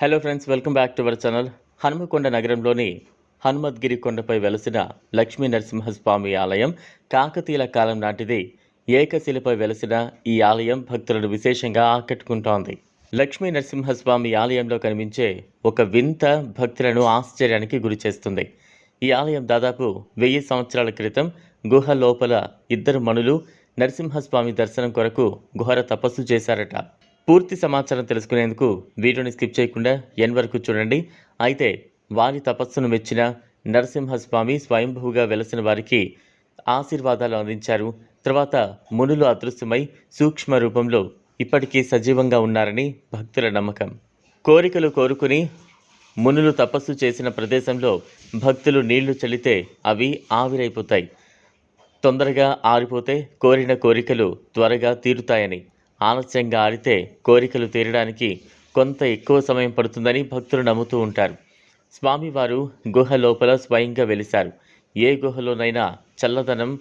Hello friends welcome back to our channel Hanumakonda నగరంలోని హనుమద్గిరి కొండపై వెలసిన లక్ష్మీ నరసింహస్వామి ఆలయం కాకతీయుల కాలం నాటిది. ఏకశిలపై వెలసిన ఈ ఆలయం భక్తులను విశేషంగా ఆకట్టుకుంటోంది. లక్ష్మీ నరసింహస్వామి ఆలయంలో కనిపించే ఒక వింత భక్తులను ఆశ్చర్యానికి గురిచేస్తుంది ఈ ఆలయం దాదాపు వెయ్యి సంవత్సరాల క్రితం గుహ లోపల ఇద్దరు మనులు నరసింహస్వామి దర్శనం కొరకు ఘోర తపస్సు చేశారట. పూర్తి సమాచారం తెలుసుకునేందుకు వీడియోని స్కిప్ చేయకుండా ఎన్ వరకు చూడండి. అయితే వారి తపస్సును మెచ్చిన నరసింహస్వామి స్వయంభూగా వెలసిన వారికి ఆశీర్వాదాలు అందించారు. తర్వాత మునులు అదృశ్యమై సూక్ష్మ రూపంలో ఇప్పటికీ సజీవంగా ఉన్నారని భక్తుల నమ్మకం. కోరికలు కోరుకుని మునులు తపస్సు చేసిన ప్రదేశంలో భక్తులు నీళ్ళు చల్లితే అవి ఆవిరైపోతాయి. తొందరగా ఆరిపోతే కోరిన కోరికలు త్వరగా తీరుతాయని ఆలస్యంగా ఆరితే కోరికలు తీరడానికి కొంత ఎక్కువ సమయం పడుతుందని భక్తులు నమ్ముతూ ఉంటారు. స్వామివారు గుహ లోపల స్వయంగా వెలిశారు. ఏ గుహలోనైనా చల్లదనం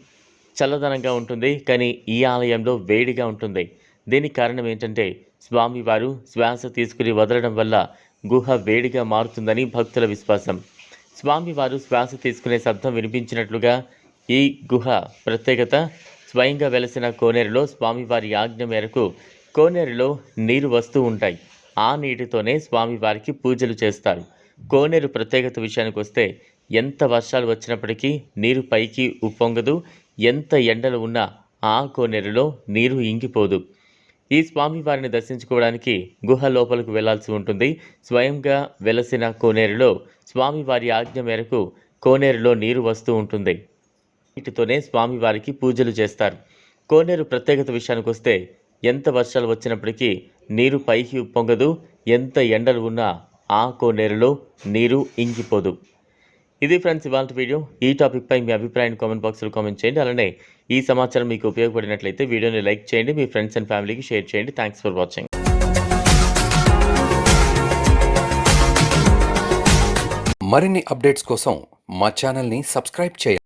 చల్లదనంగా ఉంటుంది కానీ ఈ ఆలయంలో వేడిగా ఉంటుంది. దీనికి కారణం ఏంటంటే స్వామివారు శ్వాస తీసుకుని వదలడం వల్ల గుహ వేడిగా మారుతుందని భక్తుల విశ్వాసం. స్వామివారు శ్వాస తీసుకునే శబ్దం వినిపించినట్లుగా ఈ గుహ ప్రత్యేకత స్వయంగా వెలసిన కోనేరులో స్వామివారి ఆజ్ఞ మేరకు కోనేరులో నీరు వస్తూ ఉంటాయి. ఆ నీటితోనే స్వామివారికి పూజలు చేస్తారు. కోనేరు ప్రత్యేకత విషయానికి వస్తే ఎంత వర్షాలు వచ్చినప్పటికీ నీరు పైకి ఉప్పొంగదు. ఎంత ఎండలు ఉన్నా ఆ కోనేరులో నీరు ఇంకిపోదు. ఈ స్వామివారిని దర్శించుకోవడానికి గుహ లోపలికి వెళ్ళాల్సి ఉంటుంది. స్వయంగా వెలసిన కోనేరులో స్వామివారి ఆజ్ఞ మేరకు కోనేరులో నీరు వస్తూ ఉంటుంది. వీటితోనే స్వామివారికి పూజలు చేస్తారు. కోనేరు ప్రత్యేకత విషయానికి వస్తే ఎంత వర్షాలు వచ్చినప్పటికీ నీరు పైకి ఉప్పొంగదు ఎంత ఎండలు ఉన్నా ఆ కోనేరులో నీరు ఇంకిపోదు. ఇది ఫ్రెండ్స్ ఇవాళ వీడియో. ఈ టాపిక్పై మీ అభిప్రాయాన్ని కామెంట్ బాక్స్లో కామెంట్ చేయండి. అలానే ఈ సమాచారం మీకు ఉపయోగపడినట్లయితే వీడియోని లైక్ చేయండి మీ ఫ్రెండ్స్ అండ్ ఫ్యామిలీకి షేర్ చేయండి. Thanks for watching. మరిన్ని అప్డేట్స్ కోసం మా ఛానల్ని సబ్స్క్రైబ్ చేయండి.